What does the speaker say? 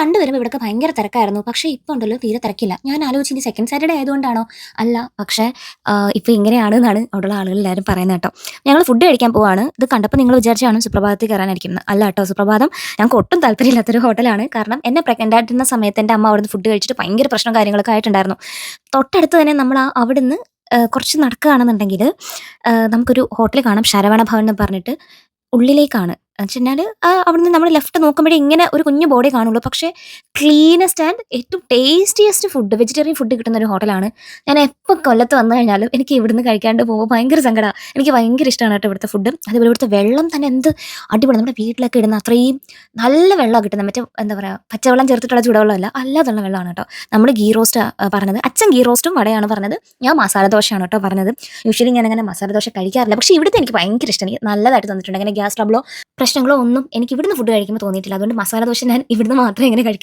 പണ്ട് വരുമ്പോൾ ഇവിടെയൊക്കെ ഭയങ്കര തിരക്കായിരുന്നു. പക്ഷേ ഇപ്പോൾ ഉണ്ടല്ലോ തീരെ തിരക്കില്ല. ഞാൻ ആലോചിച്ച് ഇനി സെക്കൻഡ് സാറ്റർഡേ ആയതുകൊണ്ടാണോ? അല്ല പക്ഷേ ഇപ്പോൾ ഇങ്ങനെയാണ് എന്നാണ് അവിടെയുള്ള ആളുകൾ എല്ലാവരും പറയുന്നത് കേട്ടോ. ഞങ്ങൾ ഫുഡ് കഴിക്കാൻ പോവാണ്. ഇത് കണ്ടപ്പോൾ നിങ്ങൾ വിചാരിച്ചാണ് സുപ്രഭാതത്തിൽ കയറാനായിരിക്കുന്നത് അല്ല കേട്ടോ സുപ്രഭാതം. ഞങ്ങൾക്ക് ഒട്ടും താല്പര്യമില്ലാത്തൊരു ഹോട്ടലാണ്. കാരണം എന്നെ പ്രഗ്നന്റ് ആയിട്ടിരുന്ന സമയത്ത് എന്റെ അമ്മ അവിടുന്ന് ഫുഡ് കഴിച്ചിട്ട് ഭയങ്കര പ്രശ്നം കാര്യങ്ങളൊക്കെ ആയിട്ടുണ്ടായിരുന്നു. തൊട്ടടുത്ത് തന്നെ നമ്മൾ ആ അവിടുന്ന് കുറച്ച് നടക്കുകയാണെന്നുണ്ടെങ്കിൽ നമുക്കൊരു ഹോട്ടൽ കാണാം. ശരവണ ഭവൻ എന്ന് പറഞ്ഞിട്ട് ഉള്ളിലേക്കാണ്. എന്ന് വെച്ച് കഴിഞ്ഞാൽ അവിടുന്ന് നമ്മൾ ലെഫ്റ്റ് നോക്കുമ്പോഴേ ഇങ്ങനെ ഒരു കുഞ്ഞു ബോഡി കാണുള്ളൂ. പക്ഷേ ക്ലീനസ്റ്റ് ആൻഡ് ഏറ്റവും ടേസ്റ്റിയസ്റ്റ് ഫുഡ് വെജിറ്റേറിയൻ ഫുഡ് കിട്ടുന്ന ഒരു ഹോട്ടലാണ് ഞാൻ എപ്പോൾ കൊല്ലത്ത് വന്നു കഴിഞ്ഞാലും എനിക്ക് ഇവിടുന്ന് കഴിക്കാണ്ട് പോകുമ്പോൾ ഭയങ്കര സങ്കടമാണ് എനിക്ക് ഭയങ്കര ഇഷ്ടമാണ് കേട്ടോ ഇവിടുത്തെ ഫുഡ് അതുപോലെ ഇവിടുത്തെ വെള്ളം തന്നെ എന്ത് അടിപൊളി. നമ്മുടെ വീട്ടിലൊക്കെ ഇടുന്ന അത്രയും നല്ല വെള്ളമാണ് കിട്ടുന്നത് മറ്റേ എന്താ പറയുക പച്ചവെള്ളം ചേർത്തിട്ടുള്ള ചൂടുവെള്ളമല്ല അല്ലാതുള്ള വെള്ളമാണ് കേട്ടോ. നമ്മൾ ഗീ റോസ്റ്റ് പറഞ്ഞത്. അച്ഛൻ ഗീ റോസ്റ്റും വടയാണ് പറഞ്ഞത്. ഞാൻ മസാല ദോശയാണ് കേട്ടോ പറഞ്ഞത്. യൂഷ്വലി ഞാൻ അങ്ങനെ മസാല ദോശ കഴിക്കാറില്ല. പക്ഷേ ഇവിടുത്തെ എനിക്ക് ഭയങ്കര ഇഷ്ടം എനിക്ക് നല്ലതായിട്ട് തന്നിട്ടുണ്ട്. അങ്ങനെ ഗ്യാസ് ട്രബിളോ പ്രശ്നങ്ങളോ ഒന്നും എനിക്ക് ഇവിടുന്ന് ഫുഡ് കഴിക്കുമ്പോൾ തോന്നിയിട്ടില്ല. അതുകൊണ്ട് മസാല ദോശ ഞാൻ ഇവിടുന്ന് മാത്രമേ ഇങ്ങനെ കഴിക്കാറുള്ളൂ